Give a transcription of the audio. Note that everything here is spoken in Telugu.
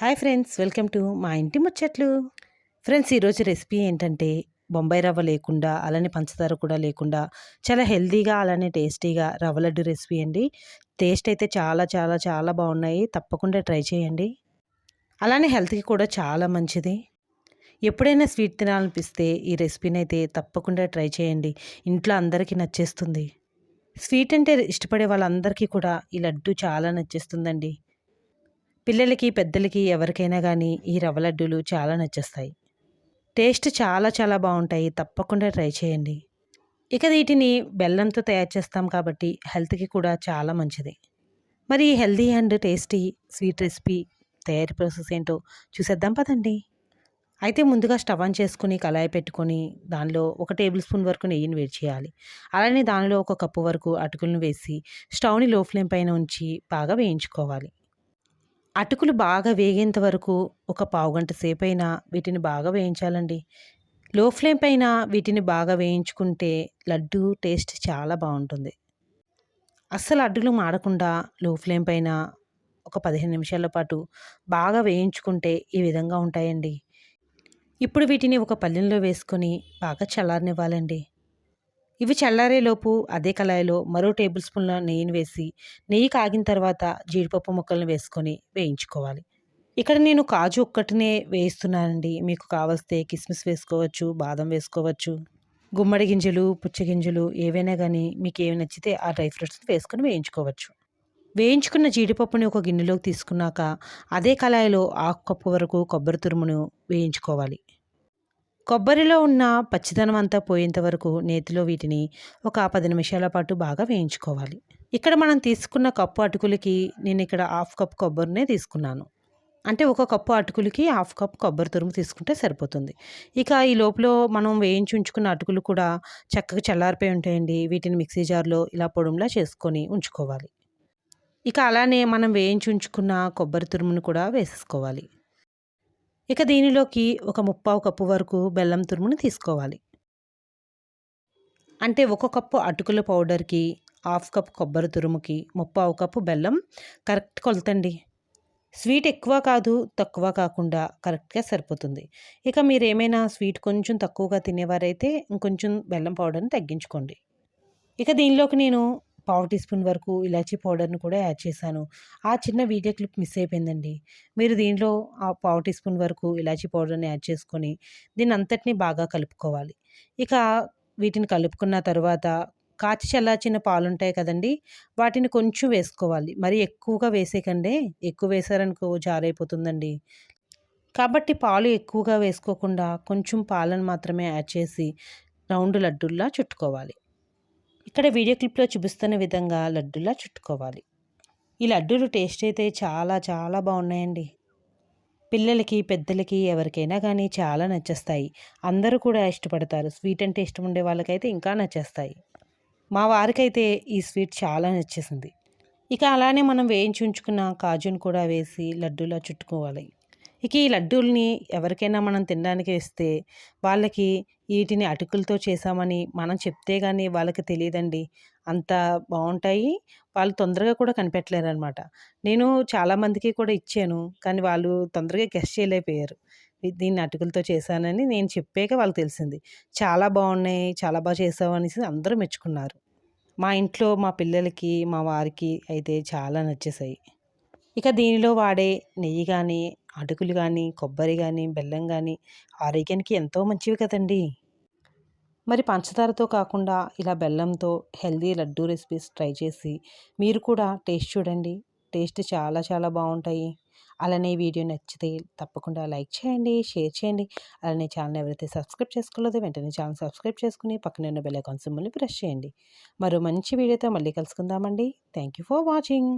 హాయ్ ఫ్రెండ్స్ వెల్కమ్ టు మా ఇంటి ముచ్చట్లు. ఫ్రెండ్స్ ఈరోజు రెసిపీ ఏంటంటే బొంబాయి రవ్వ లేకుండా అలానే పంచదార కూడా లేకుండా చాలా హెల్తీగా అలానే టేస్టీగా రవ్వ లడ్డు రెసిపీ అండి. టేస్ట్ అయితే చాలా చాలా చాలా బాగున్నాయి. తప్పకుండా ట్రై చేయండి. అలానే హెల్త్కి కూడా చాలా మంచిది. ఎప్పుడైనా స్వీట్ తినాలనిపిస్తే ఈ రెసిపీని అయితే తప్పకుండా ట్రై చేయండి. ఇంట్లో అందరికీ నచ్చేస్తుంది. స్వీట్ అంటే ఇష్టపడే వాళ్ళందరికీ కూడా ఈ లడ్డు చాలా నచ్చేస్తుందండి. పిల్లలకి పెద్దలకి ఎవరికైనా కానీ ఈ రవ్వ లడ్డూలు చాలా నచ్చేస్తాయి. టేస్ట్ చాలా చాలా బాగుంటాయి. తప్పకుండా ట్రై చేయండి. ఇక వీటిని బెల్లంతో తయారు చేస్తాం కాబట్టి హెల్త్కి కూడా చాలా మంచిది. మరి healthy and tasty sweet recipe తయారీ ప్రాసెస్ ఏంటో చూసేద్దాం పదండి. అయితే ముందుగా స్టవ్ ఆన్ చేసుకుని కళాయి పెట్టుకొని దానిలో ఒక టేబుల్ స్పూన్ వరకు నెయ్యిని వేడి చేయాలి. అలానే దానిలో ఒక కప్పు వరకు అటుకులను వేసి స్టవ్ని లో ఫ్లేమ్ పైన ఉంచి బాగా వేయించుకోవాలి. అటుకులు బాగా వేగేంత వరకు ఒక పావుగంట సేపు అయినా వీటిని బాగా వేయించాలండి. లో ఫ్లేమ్ పైన వీటిని బాగా వేయించుకుంటే లడ్డు టేస్ట్ చాలా బాగుంటుంది. అస్సలు అడ్డులు మాడకుండా లో ఫ్లేమ్ పైన ఒక పదిహేను నిమిషాల పాటు బాగా వేయించుకుంటే ఈ విధంగా ఉంటాయండి. ఇప్పుడు వీటిని ఒక పల్లెంలో వేసుకొని బాగా చల్లారనివ్వాలండి. ఇవి చల్లారేలోపు అదే కళాయిలో మరో టేబుల్ స్పూన్ల నెయ్యిని వేసి నెయ్యి కాగిన తర్వాత జీడిపప్పు ముక్కలను వేసుకొని వేయించుకోవాలి. ఇక్కడ నేను కాజు ఒక్కటినే వేయిస్తున్నానండి. మీకు కావలిస్తే కిస్మిస్ వేసుకోవచ్చు బాదం వేసుకోవచ్చు గుమ్మడి గింజలు పుచ్చగింజలు ఏవైనా కానీ మీకు ఏవి నచ్చితే ఆ డ్రై ఫ్రూట్స్ వేసుకొని వేయించుకోవచ్చు. వేయించుకున్న జీడిపప్పుని ఒక గిన్నెలోకి తీసుకున్నాక అదే కళాయిలో ఆకు కప్పు వరకు కొబ్బరి తురుమును వేయించుకోవాలి. కొబ్బరిలో ఉన్న పచ్చిదనం అంతా పోయేంత వరకు నేతిలో వీటిని ఒక పది నిమిషాల పాటు బాగా వేయించుకోవాలి. ఇక్కడ మనం తీసుకున్న కప్పు అటుకులకి నేను ఇక్కడ హాఫ్ కప్ కొబ్బరినే తీసుకున్నాను. అంటే ఒక కప్పు అటుకులకి హాఫ్ కప్ కొబ్బరి తురుము తీసుకుంటే సరిపోతుంది. ఇక ఈ లోపల మనం వేయించి ఉంచుకున్న అటుకులు కూడా చక్కగా చల్లారిపోయి ఉంటాయండి. వీటిని మిక్సీ జార్లో ఇలా పొడుములా చేసుకొని ఉంచుకోవాలి. ఇక అలానే మనం వేయించి ఉంచుకున్న కొబ్బరి తురుమును కూడా వేసేసుకోవాలి. ఇక దీనిలోకి ఒక ముప్పావు కప్పు వరకు బెల్లం తురుముని తీసుకోవాలి. అంటే ఒక కప్పు అటుకుల పౌడర్కి హాఫ్ కప్ కొబ్బరి తురుముకి ముప్పావు కప్పు బెల్లం. కరెక్ట్ కొలతండి. స్వీట్ ఎక్కువ కాదు తక్కువ కాకుండా కరెక్ట్గా సరిపోతుంది. ఇక మీరు ఏమైనా స్వీట్ కొంచెం తక్కువగా తినేవారైతే ఇంకొంచెం బెల్లం పౌడర్ని తగ్గించుకోండి. ఇక దీనిలోకి నేను పావు టీ స్పూన్ వరకు ఇలాచీ పౌడర్ని కూడా యాడ్ చేశాను. ఆ చిన్న వీడియో క్లిప్ మిస్ అయిపోయిందండి. మీరు దీనిలో ఆ పావు టీ స్పూన్ వరకు ఇలాచీ పౌడర్ని యాడ్ చేసుకొని దీని అంతటిని బాగా కలుపుకోవాలి. ఇక వీటిని కలుపుకున్న తర్వాత కాచి చల్లార్చిన పాలు ఉంటాయి కదండి వాటిని కొంచెం వేసుకోవాలి. మరి ఎక్కువగా వేసేకండి ఎక్కువ వేసారనుకో జారైపోతుందండి. కాబట్టి పాలు ఎక్కువగా వేసుకోకుండా కొంచెం పాలను మాత్రమే యాడ్ చేసి రౌండ్ లడ్డుల్లా చుట్టుకోవాలి. ఇక్కడ వీడియో క్లిప్లో చూపిస్తున్న విధంగా లడ్డులా చుట్టుకోవాలి. ఈ లడ్డూలు టేస్ట్ అయితే చాలా చాలా బాగున్నాయండి. పిల్లలకి పెద్దలకి ఎవరికైనా కానీ చాలా నచ్చేస్తాయి. అందరూ కూడా ఇష్టపడతారు. స్వీట్ అంటే ఇష్టం ఉండే వాళ్ళకైతే ఇంకా నచ్చేస్తాయి. మా వారికైతే ఈ స్వీట్ చాలా నచ్చేసింది. ఇక అలానే మనం వేయించి ఉంచుకున్న కాజును కూడా వేసి లడ్డూలా చుట్టుకోవాలి. ఇక ఈ లడ్డూల్ని ఎవరికైనా మనం తినడానికి ఇస్తే వాళ్ళకి వీటిని అటుకులతో చేసామని మనం చెప్తే కానీ వాళ్ళకి తెలియదండి. అంత బాగుంటాయి వాళ్ళు తొందరగా కూడా కనిపెట్టలేరు అనమాట నేను చాలామందికి కూడా ఇచ్చాను. కానీ వాళ్ళు తొందరగా గెస్ట్ చేయలేకపోయారు. దీన్ని అటుకులతో చేశానని నేను చెప్పాక వాళ్ళకి తెలిసింది. చాలా బాగున్నాయి చాలా బాగా చేసావు అనేసి అందరూ మెచ్చుకున్నారు. మా ఇంట్లో మా పిల్లలకి మా వారికి అయితే చాలా నచ్చేసాయి ఇక దీనిలో వాడే నెయ్యి కానీ అటుకులు కానీ కొబ్బరి కానీ బెల్లం కానీ ఆరోగ్యానికి ఎంతో మంచివి కదండి. మరి పంచదారతో కాకుండా ఇలా బెల్లంతో హెల్దీ లడ్డూ రెసిపీస్ ట్రై చేసి మీరు కూడా టేస్ట్ చూడండి. టేస్ట్ చాలా చాలా బాగుంటాయి. అలానే వీడియో నచ్చితే తప్పకుండా లైక్ చేయండి షేర్ చేయండి. అలానే ఛానల్ ఎవరైతే సబ్స్క్రైబ్ చేసుకోలేదో వెంటనే ఛానల్ సబ్స్క్రైబ్ చేసుకుని పక్కన ఉన్న బెల్ ఐకాన్ సింబల్ని ప్రెస్ చేయండి. మరో మంచి వీడియోతో మళ్ళీ కలుసుకుందామండి. Thank you for watching.